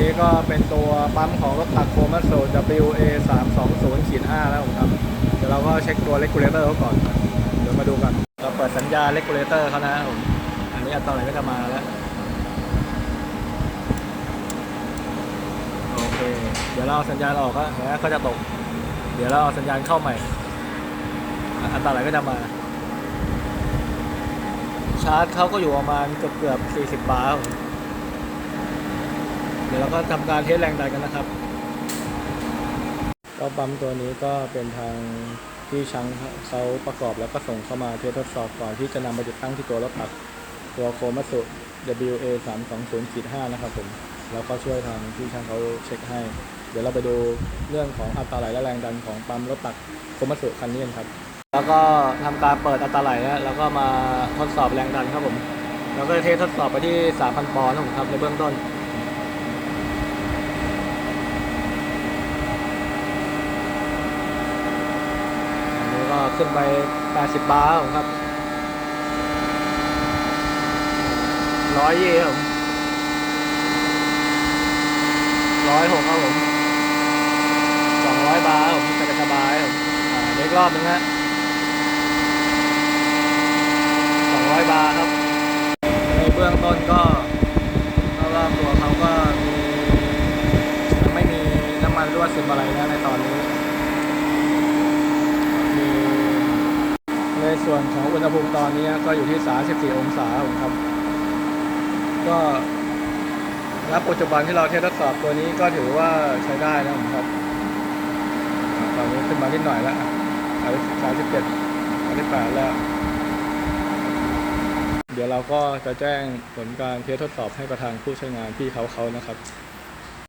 นี้ก็เป็นตัวปั๊มของรถตักโคมัสโซ WA 3 2 0ขีด5แล้วผมครับ เดี๋ยวเราก็เช็คตัวเลกูเลเตอร์เขาก่อน เดี๋ยวมาดูกันเราเปิดสัญญาเลกูเลเตอร์เขานะผมอันนี้อัตราไหนก็จะมาแล้ว โอเค เดี๋ยวเราเอาสัญญาณออกก็แล้วก็จะตก เดี๋ยวเราเอาสัญญาณเข้าใหม่ อันตรายก็จะมา ชาร์จเขาก็อยู่ประมาณเกือบเกือบ40 บาร์ครับ เดี๋ยวเราก็ทำการเทสแรงดันกันนะครับ ก็ปั๊มตัวนี้ก็เป็นทางที่ช่างเขาประกอบแล้วก็ส่งเข้ามาเทสทดสอบก่อนที่จะนำมาติดตั้งที่ตัวรถตักตัวโคมัสุ WA 3 2 0ขีด5นะครับผมแล้วก็ช่วยทางที่ช่างเขาเช็คให้ เดี๋ยวเราไปดูเรื่องของอัตราไหลและแรงดันของปั๊มรถตักโคมัสุคันนี้กันครับ แล้วก็ทำการเปิดอัตราไหลแล้วแล้วก็มาทดสอบแรงดันครับผม แล้วก็เทสทดสอบไปที่ 3,000 ปอนด์ครับผมครับในเบื้องต้นนี้ก็ ขึ้นไป 80 บาร์ครับร้อยยี่ครับร้อยหกครับผมสองร้อยบาร์ครับผมสบายครับผมอ่าเด็กรอบนึงฮะสองร้อยบาร์ครับ ในเบื้องต้นก็เพราะว่าตัวเขาก็มียังไม่มีน้ำมันรั่วซึมอะไรนะในตอนนี้ มีใน ส่วนของอุณหภูมิตอนนี้ก็อยู่ที่ 34 องศาผมครับ ก็ณปัจจุบันที่เราเทสทดสอบตัวนี้ก็ถือว่าใช้ได้นะผมครับ ตอนนี้ขึ้นมานิดหน่อยแล้ว37 38แล้ว เดี๋ยวเราก็จะแจ้งผลการเทสทดสอบให้ประธานผู้ใช้งานพี่เขาเขานะครับ